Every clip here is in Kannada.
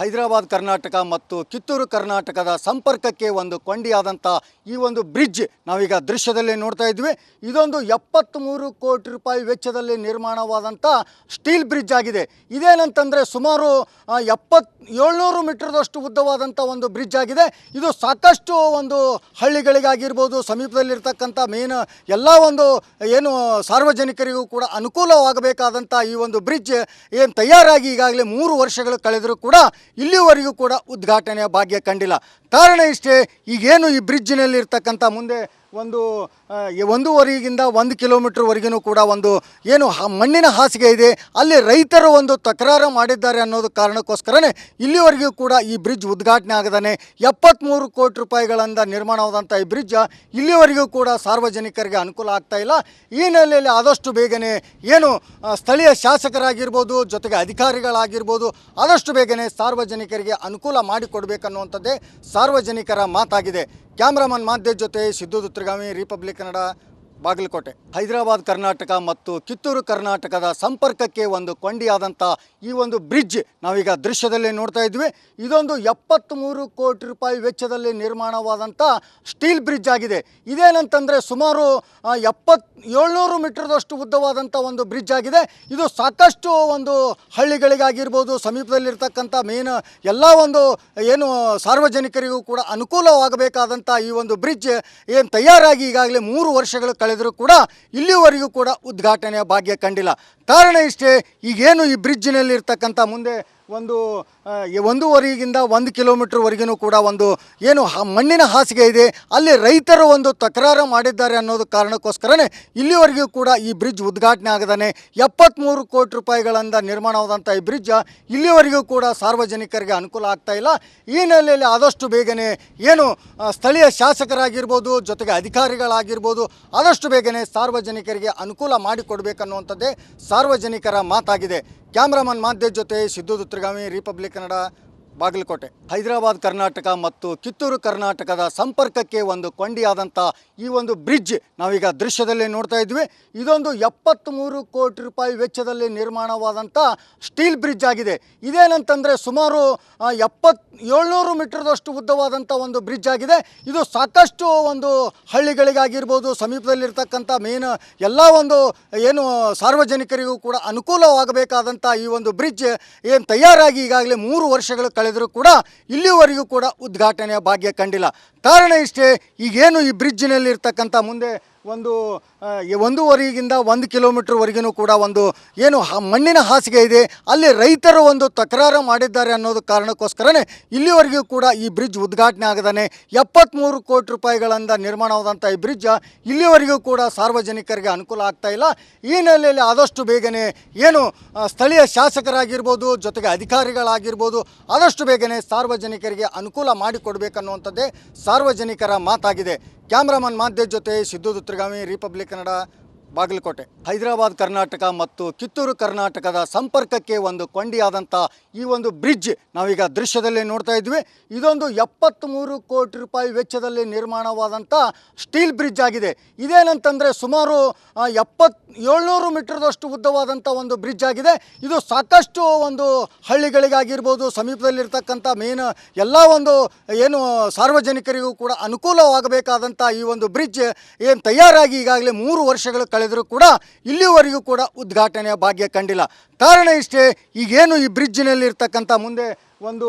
ಹೈದರಾಬಾದ್ ಕರ್ನಾಟಕ ಮತ್ತು ಕಿತ್ತೂರು ಕರ್ನಾಟಕದ ಸಂಪರ್ಕಕ್ಕೆ ಒಂದು ಕೊಂಡಿಯಾದಂಥ ಈ ಒಂದು ಬ್ರಿಡ್ಜ್ ನಾವೀಗ ದೃಶ್ಯದಲ್ಲಿ ನೋಡ್ತಾ ಇದ್ವಿ. ಇದೊಂದು ಎಪ್ಪತ್ತ್ಮೂರು ಕೋಟಿ ರೂಪಾಯಿ ವೆಚ್ಚದಲ್ಲಿ ನಿರ್ಮಾಣವಾದಂಥ ಸ್ಟೀಲ್ ಬ್ರಿಡ್ಜ್ ಆಗಿದೆ. ಇದೇನಂತಂದರೆ ಸುಮಾರು ಎಪ್ಪತ್, ಏಳ್ನೂರು ಮೀಟರ್ದಷ್ಟು ಉದ್ದವಾದಂಥ ಒಂದು ಬ್ರಿಡ್ಜ್ ಆಗಿದೆ. ಇದು ಸಾಕಷ್ಟು ಒಂದು ಹಳ್ಳಿಗಳಿಗಾಗಿರ್ಬೋದು, ಸಮೀಪದಲ್ಲಿರ್ತಕ್ಕಂಥ ಮೇನ್ ಎಲ್ಲ ಒಂದು, ಏನು ಸಾರ್ವಜನಿಕರಿಗೂ ಕೂಡ ಅನುಕೂಲವಾಗಬೇಕಾದಂಥ ಈ ಒಂದು ಬ್ರಿಡ್ಜ್ ಏನು ತಯಾರಾಗಿ ಈಗಾಗಲೇ ಮೂರು ವರ್ಷಗಳು ಕಳೆದರೂ ಕೂಡ ಇಲ್ಲಿವರೆಗೂ ಕೂಡ ಉದ್ಘಾಟನೆಯ ಭಾಗ್ಯ ಕಂಡಿಲ್ಲ. ಕಾರಣ ಇಷ್ಟೇ ಈಗೇನು ಈ ಬ್ರಿಡ್ಜ್ನಲ್ಲಿರ್ತಕ್ಕಂಥ ಮುಂದೆ ಒಂದು ಒಂದೂವರೆಗಿಂದ ಒಂದು ಕಿಲೋಮೀಟ್ರ್ವರೆಗೂ ಕೂಡ ಒಂದು ಏನು ಮಣ್ಣಿನ ಹಾಸಿಗೆ ಇದೆ, ಅಲ್ಲಿ ರೈತರು ಒಂದು ತಕರಾರು ಮಾಡಿದ್ದಾರೆ ಅನ್ನೋದು ಕಾರಣಕ್ಕೋಸ್ಕರನೇ ಇಲ್ಲಿವರೆಗೂ ಕೂಡ ಈ ಬ್ರಿಡ್ಜ್ ಉದ್ಘಾಟನೆ ಆಗದಾನೆ. ಎಪ್ಪತ್ತ್ಮೂರು ಕೋಟಿ ರೂಪಾಯಿಗಳಿಂದ ನಿರ್ಮಾಣವಾದಂಥ ಈ ಬ್ರಿಡ್ಜ್ ಇಲ್ಲಿವರೆಗೂ ಕೂಡ ಸಾರ್ವಜನಿಕರಿಗೆ ಅನುಕೂಲ ಆಗ್ತಾ ಇಲ್ಲ. ಈ ನೆಲೆಯಲ್ಲಿ ಆದಷ್ಟು ಬೇಗನೆ ಏನು ಸ್ಥಳೀಯ ಶಾಸಕರಾಗಿರ್ಬೋದು, ಜೊತೆಗೆ ಅಧಿಕಾರಿಗಳಾಗಿರ್ಬೋದು, ಆದಷ್ಟು ಬೇಗನೆ ಸಾರ್ವಜನಿಕರಿಗೆ ಅನುಕೂಲ ಮಾಡಿಕೊಡ್ಬೇಕನ್ನುವಂಥದ್ದೇ ಸಾರ್ವಜನಿಕರ ಮಾತಾಗಿದೆ. ಕ್ಯಾಮ್ರಾಮನ್ ಮಾಧ್ಯ ಜೊತೆ ಸಿದ್ದು ದುತ್ರಗಾಮಿ ರಿಪಬ್ಲಿಕ್ ಕನ್ನಡ ಬಾಗಲಕೋಟೆ. ಹೈದರಾಬಾದ್ ಕರ್ನಾಟಕ ಮತ್ತು ಕಿತ್ತೂರು ಕರ್ನಾಟಕದ ಸಂಪರ್ಕಕ್ಕೆ ಒಂದು ಕೊಂಡಿಯಾದಂಥ ಈ ಒಂದು ಬ್ರಿಡ್ಜ್ ನಾವೀಗ ದೃಶ್ಯದಲ್ಲಿ ನೋಡ್ತಾ ಇದ್ವಿ. ಇದೊಂದು ಎಪ್ಪತ್ತ್ಮೂರು ಕೋಟಿ ರೂಪಾಯಿ ವೆಚ್ಚದಲ್ಲಿ ನಿರ್ಮಾಣವಾದಂಥ ಸ್ಟೀಲ್ ಬ್ರಿಡ್ಜ್ ಆಗಿದೆ. ಇದೇನಂತಂದರೆ ಸುಮಾರು ಎಪ್ಪತ್, ಏಳ್ನೂರು ಮೀಟರ್ದಷ್ಟು ಉದ್ದವಾದಂಥ ಒಂದು ಬ್ರಿಡ್ಜ್ ಆಗಿದೆ. ಇದು ಸಾಕಷ್ಟು ಒಂದು ಹಳ್ಳಿಗಳಿಗಾಗಿರ್ಬೋದು, ಸಮೀಪದಲ್ಲಿರ್ತಕ್ಕಂಥ ಮೇನ್, ಎಲ್ಲ ಒಂದು, ಏನು ಸಾರ್ವಜನಿಕರಿಗೂ ಕೂಡ ಅನುಕೂಲವಾಗಬೇಕಾದಂಥ ಈ ಒಂದು ಬ್ರಿಡ್ಜ್ ಏನು ತಯಾರಾಗಿ ಈಗಾಗಲೇ ಮೂರು ವರ್ಷಗಳು ಕಳೆದರೂ ಕೂಡ ಇಲ್ಲಿವರೆಗೂ ಕೂಡ ಉದ್ಘಾಟನೆಯ ಭಾಗ್ಯ ಕಂಡಿಲ್ಲ. ಕಾರಣ ಇಷ್ಟೇ ಈಗೇನು ಈ ಬ್ರಿಡ್ಜ್ನಲ್ಲಿರ್ತಕ್ಕಂಥ ಮುಂದೆ ಒಂದು ಒಂದೂವರೆಗಿಂದ ಒಂದು ಕಿಲೋಮೀಟ್ರ್ವರೆಗೂ ಕೂಡ ಒಂದು ಏನು ಮಣ್ಣಿನ ಹಾಸಿಗೆ ಇದೆ, ಅಲ್ಲಿ ರೈತರು ಒಂದು ತಕರಾರು ಮಾಡಿದ್ದಾರೆ ಅನ್ನೋದು ಕಾರಣಕ್ಕೋಸ್ಕರನೇ ಇಲ್ಲಿವರೆಗೂ ಕೂಡ ಈ ಬ್ರಿಡ್ಜ್ ಉದ್ಘಾಟನೆ ಆಗದಾನೆ. ಎಪ್ಪತ್ತ್ಮೂರು ಕೋಟಿ ರೂಪಾಯಿಗಳಿಂದ ನಿರ್ಮಾಣವಾದಂಥ ಈ ಬ್ರಿಡ್ಜ್ ಇಲ್ಲಿವರೆಗೂ ಕೂಡ ಸಾರ್ವಜನಿಕರಿಗೆ ಅನುಕೂಲ ಆಗ್ತಾ ಇಲ್ಲ. ಈ ನೆಲೆಯಲ್ಲಿ ಆದಷ್ಟು ಬೇಗನೆ ಏನು ಸ್ಥಳೀಯ ಶಾಸಕರಾಗಿರ್ಬೋದು, ಜೊತೆಗೆ ಅಧಿಕಾರಿಗಳಾಗಿರ್ಬೋದು, ಆದಷ್ಟು ಬೇಗನೆ ಸಾರ್ವಜನಿಕರಿಗೆ ಅನುಕೂಲ ಮಾಡಿಕೊಡ್ಬೇಕನ್ನುವಂಥದ್ದೇ ಸಾರ್ವಜನಿಕರ ಮಾತಾಗಿದೆ. ಕ್ಯಾಮ್ರಾಮನ್ ಮಾಧ್ಯ ಜೊತೆ ಸಿದ್ದು ದುತ್ರಗಾಮಿ ರಿಪಬ್ಲಿಕ್ ಕನ್ನಡ ಬಾಗಲಕೋಟೆ. ಹೈದರಾಬಾದ್ ಕರ್ನಾಟಕ ಮತ್ತು ಕಿತ್ತೂರು ಕರ್ನಾಟಕದ ಸಂಪರ್ಕಕ್ಕೆ ಒಂದು ಕೊಂಡಿಯಾದಂಥ ಈ ಒಂದು ಬ್ರಿಡ್ಜ್ ನಾವೀಗ ದೃಶ್ಯದಲ್ಲಿ ನೋಡ್ತಾ ಇದ್ವಿ. ಇದೊಂದು ಎಪ್ಪತ್ತ್ಮೂರು ಕೋಟಿ ರೂಪಾಯಿ ವೆಚ್ಚದಲ್ಲಿ ನಿರ್ಮಾಣವಾದಂಥ ಸ್ಟೀಲ್ ಬ್ರಿಡ್ಜ್ ಆಗಿದೆ. ಇದೇನಂತಂದರೆ ಸುಮಾರು ಎಪ್ಪತ್, ಏಳ್ನೂರು ಮೀಟರ್ದಷ್ಟು ಉದ್ದವಾದಂಥ ಒಂದು ಬ್ರಿಡ್ಜ್ ಆಗಿದೆ. ಇದು ಸಾಕಷ್ಟು ಒಂದು ಹಳ್ಳಿಗಳಿಗಾಗಿರ್ಬೋದು, ಸಮೀಪದಲ್ಲಿರ್ತಕ್ಕಂಥ ಮೇನ್ ಎಲ್ಲ ಒಂದು, ಏನು ಸಾರ್ವಜನಿಕರಿಗೂ ಕೂಡ ಅನುಕೂಲವಾಗಬೇಕಾದಂಥ ಈ ಒಂದು ಬ್ರಿಡ್ಜ್ ಏನು ತಯಾರಾಗಿ ಈಗಾಗಲೇ ಮೂರು ವರ್ಷಗಳು ಕಳೆದರೂ ಕೂಡ ಇಲ್ಲಿವರೆಗೂ ಕೂಡ ಉದ್ಘಾಟನೆಯ ಭಾಗ್ಯ ಕಂಡಿಲ್ಲ. ಕಾರಣ ಇಷ್ಟೇ ಈಗೇನು ಈ ಬ್ರಿಡ್ಜ್ನಲ್ಲಿರ್ತಕ್ಕಂಥ ಮುಂದೆ ಒಂದು ಒಂದೂವರೆಗಿಂದ ಒಂದು ಕಿಲೋಮೀಟ್ರ್ವರೆಗೂ ಕೂಡ ಒಂದು ಏನು ಮಣ್ಣಿನ ಹಾಸಿಗೆ ಇದೆ. ಅಲ್ಲಿ ರೈತರು ಒಂದು ತಕರಾರು ಮಾಡಿದ್ದಾರೆ ಅನ್ನೋದು ಕಾರಣಕ್ಕೋಸ್ಕರನೇ ಇಲ್ಲಿವರೆಗೂ ಕೂಡ ಈ ಬ್ರಿಡ್ಜ್ ಉದ್ಘಾಟನೆ ಆಗದಾನೆ. ಎಪ್ಪತ್ತ್ಮೂರು ಕೋಟಿ ರೂಪಾಯಿಗಳಿಂದ ನಿರ್ಮಾಣವಾದಂಥ ಈ ಬ್ರಿಡ್ಜ್ ಇಲ್ಲಿವರೆಗೂ ಕೂಡ ಸಾರ್ವಜನಿಕರಿಗೆ ಅನುಕೂಲ ಆಗ್ತಾ ಇಲ್ಲ. ಈ ನೆಲೆಯಲ್ಲಿ ಆದಷ್ಟು ಬೇಗನೆ ಏನು ಸ್ಥಳೀಯ ಶಾಸಕರಾಗಿರ್ಬೋದು, ಜೊತೆಗೆ ಅಧಿಕಾರಿಗಳಾಗಿರ್ಬೋದು, ಆದಷ್ಟು ಬೇಗನೆ ಸಾರ್ವಜನಿಕರಿಗೆ ಅನುಕೂಲ ಮಾಡಿಕೊಡ್ಬೇಕನ್ನುವಂಥದ್ದೇ ಸಾರ್ವಜನಿಕರ ಮಾತಾಗಿದೆ. ಕ್ಯಾಮ್ರಾಮನ್ ಮಾಧ್ಯ ಜೊತೆ ಸಿದ್ದು ದುತ್ರಗಾಮಿ ರಿಪಬ್ಲಿಕ್ ಕನ್ನಡ ಬಾಗಲಕೋಟೆ. ಹೈದರಾಬಾದ್ ಕರ್ನಾಟಕ ಮತ್ತು ಕಿತ್ತೂರು ಕರ್ನಾಟಕದ ಸಂಪರ್ಕಕ್ಕೆ ಒಂದು ಕೊಂಡಿಯಾದಂಥ ಈ ಒಂದು ಬ್ರಿಡ್ಜ್ ನಾವೀಗ ದೃಶ್ಯದಲ್ಲಿ ನೋಡ್ತಾ ಇದ್ವಿ. ಇದೊಂದು ಎಪ್ಪತ್ತ್ಮೂರು ಕೋಟಿ ರೂಪಾಯಿ ವೆಚ್ಚದಲ್ಲಿ ನಿರ್ಮಾಣವಾದಂಥ ಸ್ಟೀಲ್ ಬ್ರಿಡ್ಜ್ ಆಗಿದೆ. ಇದೇನಂತಂದರೆ ಸುಮಾರು ಎಪ್ಪತ್, ಏಳ್ನೂರು ಮೀಟರ್ದಷ್ಟು ಉದ್ದವಾದಂಥ ಒಂದು ಬ್ರಿಡ್ಜ್ ಆಗಿದೆ. ಇದು ಸಾಕಷ್ಟು ಒಂದು ಹಳ್ಳಿಗಳಿಗಾಗಿರ್ಬೋದು, ಸಮೀಪದಲ್ಲಿರ್ತಕ್ಕಂಥ ಮೇನ್ ಎಲ್ಲ ಒಂದು, ಏನು ಸಾರ್ವಜನಿಕರಿಗೂ ಕೂಡ ಅನುಕೂಲವಾಗಬೇಕಾದಂಥ ಈ ಒಂದು ಬ್ರಿಡ್ಜ್ ಏನು ತಯಾರಾಗಿ ಈಗಾಗಲೇ ಮೂರು ವರ್ಷಗಳು ಕಳೆದರೂ ಕೂಡ ಇಲ್ಲಿವರೆಗೂ ಕೂಡ ಉದ್ಘಾಟನೆಯ ಭಾಗ್ಯ ಕಂಡಿಲ್ಲ. ಕಾರಣ ಇಷ್ಟೇ ಈಗೇನು ಈ ಬ್ರಿಡ್ಜ್ನಲ್ಲಿರ್ತಕ್ಕಂಥ ಮುಂದೆ ಒಂದು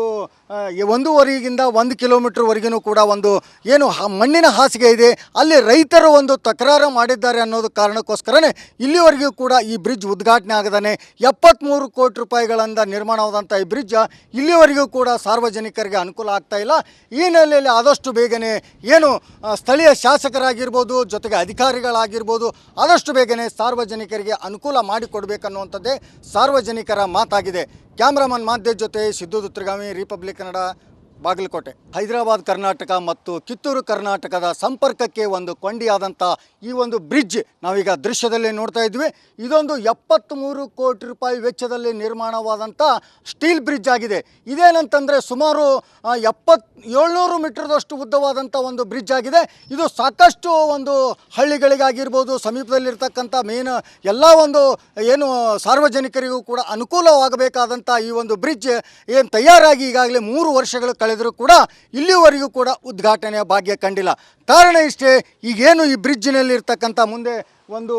ಒಂದೂವರೆಗಿಂದ ಒಂದು ಕಿಲೋಮೀಟ್ರ್ವರೆಗೂ ಕೂಡ ಒಂದು ಏನು ಮಣ್ಣಿನ ಹಾಸಿಗೆ ಇದೆ, ಅಲ್ಲಿ ರೈತರು ಒಂದು ತಕರಾರು ಮಾಡಿದ್ದಾರೆ ಅನ್ನೋದು ಕಾರಣಕ್ಕೋಸ್ಕರನೇ ಇಲ್ಲಿವರೆಗೂ ಕೂಡ ಈ ಬ್ರಿಡ್ಜ್ ಉದ್ಘಾಟನೆ ಆಗದಾನೆ. ಎಪ್ಪತ್ತ್ಮೂರು ಕೋಟಿ ರೂಪಾಯಿಗಳಿಂದ ನಿರ್ಮಾಣವಾದಂಥ ಈ ಬ್ರಿಡ್ಜ್ ಇಲ್ಲಿವರೆಗೂ ಕೂಡ ಸಾರ್ವಜನಿಕರಿಗೆ ಅನುಕೂಲ ಆಗ್ತಾ ಇಲ್ಲ. ಈ ನೆಲೆಯಲ್ಲಿ ಆದಷ್ಟು ಬೇಗನೆ ಏನು ಸ್ಥಳೀಯ ಶಾಸಕರಾಗಿರ್ಬೋದು, ಜೊತೆಗೆ ಅಧಿಕಾರಿಗಳಾಗಿರ್ಬೋದು, ಆದಷ್ಟು ಬೇಗನೆ ಸಾರ್ವಜನಿಕರಿಗೆ ಅನುಕೂಲ ಮಾಡಿಕೊಡ್ಬೇಕನ್ನುವಂಥದ್ದೇ ಸಾರ್ವಜನಿಕರ ಮಾತಾಗಿದೆ. ಕ್ಯಾಮ್ರಾಮನ್ ಮಾಧ್ಯ ಜೊತೆ ಸಿದ್ದು ದುತ್ರಗಾಮಿ ರಿಪಬ್ಲಿಕ್ ಕನ್ನಡ ಬಾಗಲಕೋಟೆ. ಹೈದರಾಬಾದ್ ಕರ್ನಾಟಕ ಮತ್ತು ಕಿತ್ತೂರು ಕರ್ನಾಟಕದ ಸಂಪರ್ಕಕ್ಕೆ ಒಂದು ಕೊಂಡಿಯಾದಂಥ ಈ ಒಂದು ಬ್ರಿಡ್ಜ್ ನಾವೀಗ ದೃಶ್ಯದಲ್ಲಿ ನೋಡ್ತಾ ಇದ್ವಿ. ಇದೊಂದು ಎಪ್ಪತ್ತ್ಮೂರು ಕೋಟಿ ರೂಪಾಯಿ ವೆಚ್ಚದಲ್ಲಿ ನಿರ್ಮಾಣವಾದಂಥ ಸ್ಟೀಲ್ ಬ್ರಿಡ್ಜ್ ಆಗಿದೆ. ಇದೇನಂತಂದರೆ ಸುಮಾರು ಎಪ್ಪತ್, ಏಳ್ನೂರು ಮೀಟರ್ದಷ್ಟು ಉದ್ದವಾದಂಥ ಒಂದು ಬ್ರಿಡ್ಜ್ ಆಗಿದೆ. ಇದು ಸಾಕಷ್ಟು ಒಂದು ಹಳ್ಳಿಗಳಿಗಾಗಿರ್ಬೋದು, ಸಮೀಪದಲ್ಲಿರ್ತಕ್ಕಂಥ ಮೇನ್, ಎಲ್ಲ ಒಂದು, ಏನು ಸಾರ್ವಜನಿಕರಿಗೂ ಕೂಡ ಅನುಕೂಲವಾಗಬೇಕಾದಂಥ ಈ ಒಂದು ಬ್ರಿಡ್ಜ್ ಏನು ತಯಾರಾಗಿ ಈಗಾಗಲೇ ಮೂರು ವರ್ಷಗಳು ಕಳೆದರೂ ಕೂಡ ಇಲ್ಲಿವರೆಗೂ ಕೂಡ ಉದ್ಘಾಟನೆಯ ಭಾಗ್ಯ ಕಂಡಿಲ್ಲ. ಕಾರಣ ಇಷ್ಟೇ ಈಗೇನು ಈ ಬ್ರಿಡ್ಜ್ನಲ್ಲಿರ್ತಕ್ಕಂಥ ಮುಂದೆ ಒಂದು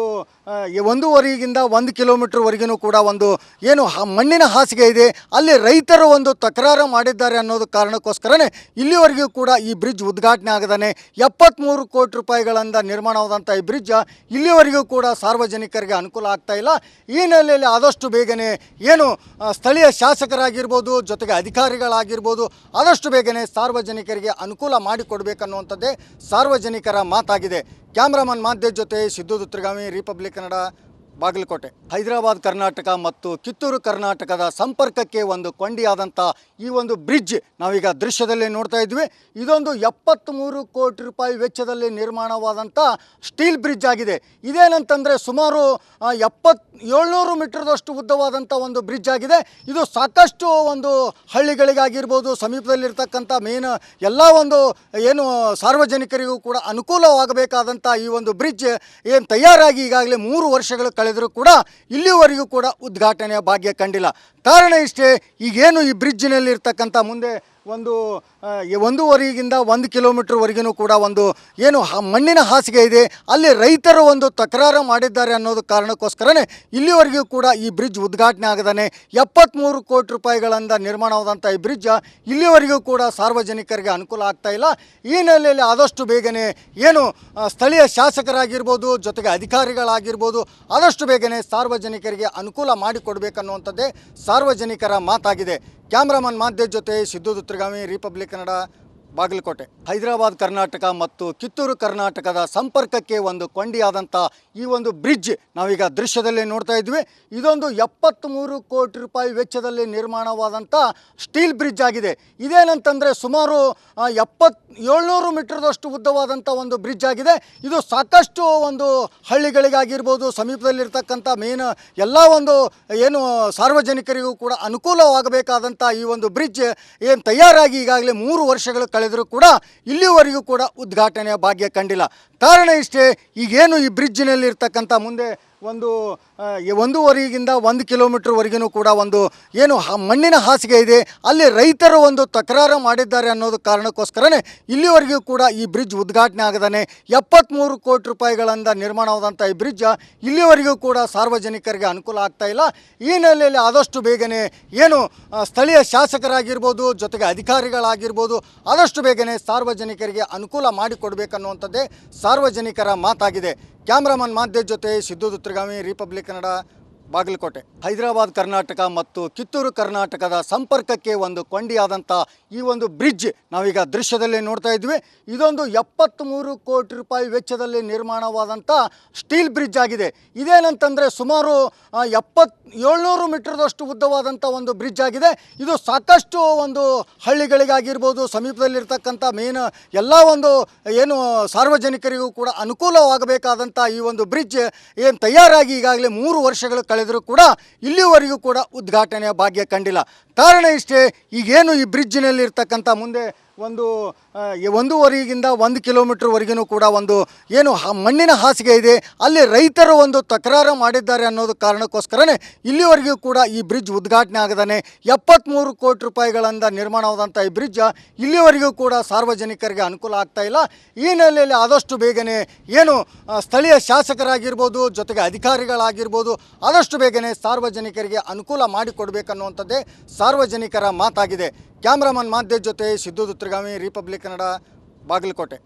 ಒಂದೂವರೆಗಿಂದ ಒಂದು ಕಿಲೋಮೀಟ್ರ್ವರೆಗೂ ಕೂಡ ಒಂದು ಏನು ಮಣ್ಣಿನ ಹಾಸಿಗೆ ಇದೆ. ಅಲ್ಲಿ ರೈತರು ಒಂದು ತಕರಾರು ಮಾಡಿದ್ದಾರೆ ಅನ್ನೋದು ಕಾರಣಕ್ಕೋಸ್ಕರನೇ ಇಲ್ಲಿವರೆಗೂ ಕೂಡ ಈ ಬ್ರಿಡ್ಜ್ ಉದ್ಘಾಟನೆ ಆಗದಾನೆ. ಎಪ್ಪತ್ತ್ಮೂರು ಕೋಟಿ ರೂಪಾಯಿಗಳಿಂದ ನಿರ್ಮಾಣವಾದಂಥ ಈ ಬ್ರಿಡ್ಜ್ ಇಲ್ಲಿವರೆಗೂ ಕೂಡ ಸಾರ್ವಜನಿಕರಿಗೆ ಅನುಕೂಲ ಆಗ್ತಾ ಇಲ್ಲ. ಈ ನೆಲೆಯಲ್ಲಿ ಆದಷ್ಟು ಬೇಗನೆ ಏನು ಸ್ಥಳೀಯ ಶಾಸಕರಾಗಿರ್ಬೋದು, ಜೊತೆಗೆ ಅಧಿಕಾರಿಗಳಾಗಿರ್ಬೋದು, ಆದಷ್ಟು ಬೇಗನೆ ಸಾರ್ವಜನಿಕರಿಗೆ ಅನುಕೂಲ ಮಾಡಿಕೊಡ್ಬೇಕನ್ನುವಂಥದ್ದೇ ಸಾರ್ವಜನಿಕರ ಮಾತಾಗಿದೆ. ಕ್ಯಾಮ್ರಾಮನ್ ಮಾಧ್ಯದ ಜೊತೆ ಸಿದ್ದು ದುತ್ರಗಾಮಿ ರಿಪಬ್ಲಿಕ್ ಕನ್ನಡ ಬಾಗಲಕೋಟೆ. ಹೈದರಾಬಾದ್ ಕರ್ನಾಟಕ ಮತ್ತು ಕಿತ್ತೂರು ಕರ್ನಾಟಕದ ಸಂಪರ್ಕಕ್ಕೆ ಒಂದು ಕೊಂಡಿಯಾದಂಥ ಈ ಒಂದು ಬ್ರಿಡ್ಜ್ ನಾವೀಗ ದೃಶ್ಯದಲ್ಲಿ ನೋಡ್ತಾ ಇದ್ವಿ. ಇದೊಂದು ಎಪ್ಪತ್ತ್ಮೂರು ಕೋಟಿ ರೂಪಾಯಿ ವೆಚ್ಚದಲ್ಲಿ ನಿರ್ಮಾಣವಾದಂಥ ಸ್ಟೀಲ್ ಬ್ರಿಡ್ಜ್ ಆಗಿದೆ. ಇದೇನಂತಂದರೆ ಸುಮಾರು ಎಪ್ಪತ್, ಏಳ್ನೂರು ಮೀಟರ್ದಷ್ಟು ಉದ್ದವಾದಂಥ ಒಂದು ಬ್ರಿಡ್ಜ್ ಆಗಿದೆ. ಇದು ಸಾಕಷ್ಟು ಒಂದು ಹಳ್ಳಿಗಳಿಗಾಗಿರ್ಬೋದು, ಸಮೀಪದಲ್ಲಿರ್ತಕ್ಕಂಥ ಮೇನ್ ಎಲ್ಲ ಒಂದು, ಏನು ಸಾರ್ವಜನಿಕರಿಗೂ ಕೂಡ ಅನುಕೂಲವಾಗಬೇಕಾದಂಥ ಈ ಒಂದು ಬ್ರಿಡ್ಜ್ ಏನು ತಯಾರಾಗಿ ಈಗಾಗಲೇ ಮೂರು ವರ್ಷಗಳು ಕಳೆದರೂ ಕೂಡ ಇಲ್ಲಿವರೆಗೂ ಕೂಡ ಉದ್ಘಾಟನೆಯ ಭಾಗ್ಯ ಕಂಡಿಲ್ಲ. ಕಾರಣ ಇಷ್ಟೇ ಈಗೇನು ಈ ಬ್ರಿಡ್ಜ್ನಲ್ಲಿರ್ತಕ್ಕಂಥ ಮುಂದೆ ಒಂದು ಒಂದೂವರೆಗಿಂದ ಒಂದು ಕಿಲೋಮೀಟ್ರ್ವರೆಗೂ ಕೂಡ ಒಂದು ಏನು ಮಣ್ಣಿನ ಹಾಸಿಗೆ ಇದೆ. ಅಲ್ಲಿ ರೈತರು ಒಂದು ತಕರಾರು ಮಾಡಿದ್ದಾರೆ ಅನ್ನೋದು ಕಾರಣಕ್ಕೋಸ್ಕರನೇ ಇಲ್ಲಿವರೆಗೂ ಕೂಡ ಈ ಬ್ರಿಡ್ಜ್ ಉದ್ಘಾಟನೆ ಆಗದಾನೆ. ಎಪ್ಪತ್ತ್ಮೂರು ಕೋಟಿ ರೂಪಾಯಿಗಳಿಂದ ನಿರ್ಮಾಣವಾದಂಥ ಈ ಬ್ರಿಡ್ಜ್ ಇಲ್ಲಿವರೆಗೂ ಕೂಡ ಸಾರ್ವಜನಿಕರಿಗೆ ಅನುಕೂಲ ಆಗ್ತಾ ಇಲ್ಲ. ಈ ನೆಲೆಯಲ್ಲಿ ಆದಷ್ಟು ಬೇಗನೆ ಏನು ಸ್ಥಳೀಯ ಶಾಸಕರಾಗಿರ್ಬೋದು, ಜೊತೆಗೆ ಅಧಿಕಾರಿಗಳಾಗಿರ್ಬೋದು, ಆದಷ್ಟು ಬೇಗನೆ ಸಾರ್ವಜನಿಕರಿಗೆ ಅನುಕೂಲ ಮಾಡಿಕೊಡ್ಬೇಕನ್ನುವಂಥದ್ದೇ ಸಾರ್ವಜನಿಕರ ಮಾತಾಗಿದೆ. ಕ್ಯಾಮ್ರಾಮನ್ ಮಾಧ್ಯ ಜೊತೆ ಸಿದ್ದು ದುತ್ರಗಾಮಿ ರಿಪಬ್ಲಿಕ್ ಕನ್ನಡ ಬಾಗಲಕೋಟೆ. ಹೈದರಾಬಾದ್ ಕರ್ನಾಟಕ ಮತ್ತು ಕಿತ್ತೂರು ಕರ್ನಾಟಕದ ಸಂಪರ್ಕಕ್ಕೆ ಒಂದು ಕೊಂಡಿಯಾದಂಥ ಈ ಒಂದು ಬ್ರಿಡ್ಜ್ ನಾವೀಗ ದೃಶ್ಯದಲ್ಲಿ ನೋಡ್ತಾ ಇದ್ವಿ. ಇದೊಂದು ಎಪ್ಪತ್ತ್ಮೂರು ಕೋಟಿ ರೂಪಾಯಿ ವೆಚ್ಚದಲ್ಲಿ ನಿರ್ಮಾಣವಾದಂಥ ಸ್ಟೀಲ್ ಬ್ರಿಡ್ಜ್ ಆಗಿದೆ. ಇದೇನಂತಂದರೆ ಸುಮಾರು ಎಪ್ಪತ್, ಏಳ್ನೂರು ಮೀಟರ್ದಷ್ಟು ಉದ್ದವಾದಂಥ ಒಂದು ಬ್ರಿಡ್ಜ್ ಆಗಿದೆ. ಇದು ಸಾಕಷ್ಟು ಒಂದು ಹಳ್ಳಿಗಳಿಗಾಗಿರ್ಬೋದು, ಸಮೀಪದಲ್ಲಿರ್ತಕ್ಕಂಥ ಮೇನ್, ಎಲ್ಲ ಒಂದು, ಏನು ಸಾರ್ವಜನಿಕರಿಗೂ ಕೂಡ ಅನುಕೂಲವಾಗಬೇಕಾದಂಥ ಈ ಒಂದು ಬ್ರಿಡ್ಜ್ ಏನು ತಯಾರಾಗಿ ಈಗಾಗಲೇ ಮೂರು ವರ್ಷಗಳು ಕಳೆದರೂ ಕೂಡ ಇಲ್ಲಿವರೆಗೂ ಕೂಡ ಉದ್ಘಾಟನೆಯ ಭಾಗ್ಯ ಕಂಡಿಲ್ಲ. ಕಾರಣ ಇಷ್ಟೇ ಈಗೇನು ಈ ಬ್ರಿಡ್ಜ್ನಲ್ಲಿರ್ತಕ್ಕಂಥ ಮುಂದೆ ಒಂದು ಒಂದೂವರೆಗಿಂದ ಒಂದು ಕಿಲೋಮೀಟ್ರ್ವರೆಗೂ ಕೂಡ ಒಂದು ಏನು ಮಣ್ಣಿನ ಹಾಸಿಗೆ ಇದೆ, ಅಲ್ಲಿ ರೈತರು ಒಂದು ತಕರಾರು ಮಾಡಿದ್ದಾರೆ ಅನ್ನೋದು ಕಾರಣಕ್ಕೋಸ್ಕರನೇ ಇಲ್ಲಿವರೆಗೂ ಕೂಡ ಈ ಬ್ರಿಡ್ಜ್ ಉದ್ಘಾಟನೆ ಆಗದಾನೆ. ಎಪ್ಪತ್ತ್ಮೂರು ಕೋಟಿ ರೂಪಾಯಿಗಳಿಂದ ನಿರ್ಮಾಣವಾದಂಥ ಈ ಬ್ರಿಡ್ಜ್ ಇಲ್ಲಿವರೆಗೂ ಕೂಡ ಸಾರ್ವಜನಿಕರಿಗೆ ಅನುಕೂಲ ಆಗ್ತಾ ಇಲ್ಲ. ಈ ನೆಲೆಯಲ್ಲಿ ಆದಷ್ಟು ಬೇಗನೆ ಏನು ಸ್ಥಳೀಯ ಶಾಸಕರಾಗಿರ್ಬೋದು, ಜೊತೆಗೆ ಅಧಿಕಾರಿಗಳಾಗಿರ್ಬೋದು, ಆದಷ್ಟು ಬೇಗನೆ ಸಾರ್ವಜನಿಕರಿಗೆ ಅನುಕೂಲ ಮಾಡಿಕೊಡ್ಬೇಕನ್ನುವಂಥದ್ದೇ ಸಾರ್ವಜನಿಕರ ಮಾತಾಗಿದೆ. ಕ್ಯಾಮ್ರಾಮನ್ ಮಾಧ್ಯ ಜೊತೆ ಸಿದ್ದು ದುತ್ರಗಾಮಿ ರಿಪಬ್ಲಿಕ್ ಕನ್ನಡ ಬಾಗಲಕೋಟೆ. ಹೈದರಾಬಾದ್ ಕರ್ನಾಟಕ ಮತ್ತು ಕಿತ್ತೂರು ಕರ್ನಾಟಕದ ಸಂಪರ್ಕಕ್ಕೆ ಒಂದು ಕೊಂಡಿಯಾದಂಥ ಈ ಒಂದು ಬ್ರಿಡ್ಜ್ ನಾವೀಗ ದೃಶ್ಯದಲ್ಲಿ ನೋಡ್ತಾ ಇದ್ವಿ. ಇದೊಂದು ಎಪ್ಪತ್ತ್ಮೂರು ಕೋಟಿ ರೂಪಾಯಿ ವೆಚ್ಚದಲ್ಲಿ ನಿರ್ಮಾಣವಾದಂಥ ಸ್ಟೀಲ್ ಬ್ರಿಡ್ಜ್ ಆಗಿದೆ. ಇದೇನಂತಂದರೆ ಸುಮಾರು ಎಪ್ಪತ್, ಏಳ್ನೂರು ಮೀಟರ್ದಷ್ಟು ಉದ್ದವಾದಂಥ ಒಂದು ಬ್ರಿಡ್ಜ್ ಆಗಿದೆ. ಇದು ಸಾಕಷ್ಟು ಒಂದು ಹಳ್ಳಿಗಳಿಗಾಗಿರ್ಬೋದು, ಸಮೀಪದಲ್ಲಿರ್ತಕ್ಕಂಥ ಮೇನ್ ಎಲ್ಲ ಒಂದು, ಏನು ಸಾರ್ವಜನಿಕರಿಗೂ ಕೂಡ ಅನುಕೂಲವಾಗಬೇಕಾದಂಥ ಈ ಒಂದು ಬ್ರಿಡ್ಜ್ ಏನು ತಯಾರಾಗಿ ಈಗಾಗಲೇ ಮೂರು ವರ್ಷಗಳು ಕಳೆದರೂ ಕೂಡ ಇಲ್ಲಿವರೆಗೂ ಕೂಡ ಉದ್ಘಾಟನೆಯ ಭಾಗ್ಯ ಕಂಡಿಲ್ಲ. ಕಾರಣ ಇಷ್ಟೇ ಈಗೇನು ಈ ಬ್ರಿಡ್ಜಿನಲ್ಲಿ ಇರ್ತಕ್ಕಂಥ ಮುಂದೆ ಒಂದು ಒಂದೂವರೆಗಿಂದ ಒಂದು ಕಿಲೋಮೀಟ್ರ್ವರೆಗೂ ಕೂಡ ಒಂದು ಏನು ಮಣ್ಣಿನ ಹಾಸಿಗೆ ಇದೆ. ಅಲ್ಲಿ ರೈತರು ಒಂದು ತಕರಾರು ಮಾಡಿದ್ದಾರೆ ಅನ್ನೋದು ಕಾರಣಕ್ಕೋಸ್ಕರನೇ ಇಲ್ಲಿವರೆಗೂ ಕೂಡ ಈ ಬ್ರಿಡ್ಜ್ ಉದ್ಘಾಟನೆ ಆಗದಾನೆ. ಎಪ್ಪತ್ತ್ಮೂರು ಕೋಟಿ ರೂಪಾಯಿಗಳಿಂದ ನಿರ್ಮಾಣವಾದಂಥ ಈ ಬ್ರಿಡ್ಜ್ ಇಲ್ಲಿವರೆಗೂ ಕೂಡ ಸಾರ್ವಜನಿಕರಿಗೆ ಅನುಕೂಲ ಆಗ್ತಾ ಇಲ್ಲ. ಈ ನೆಲೆಯಲ್ಲಿ ಆದಷ್ಟು ಬೇಗನೆ ಏನು ಸ್ಥಳೀಯ ಶಾಸಕರಾಗಿರ್ಬೋದು, ಜೊತೆಗೆ ಅಧಿಕಾರಿಗಳಾಗಿರ್ಬೋದು, ಆದಷ್ಟು ಬೇಗನೆ ಸಾರ್ವಜನಿಕರಿಗೆ ಅನುಕೂಲ ಮಾಡಿಕೊಡ್ಬೇಕನ್ನುವಂಥದ್ದೇ ಸಾರ್ವಜನಿಕರ ಮಾತಾಗಿದೆ. ಕ್ಯಾಮ್ರಾಮನ್ ಮಾಧ್ಯ ಜೊತೆ ಸಿದ್ದು ದುತ್ರಗಾಮಿ ರಿಪಬ್ಲಿಕ್ ಕನ್ನಡ ಬಾಗಲಕೋಟೆ.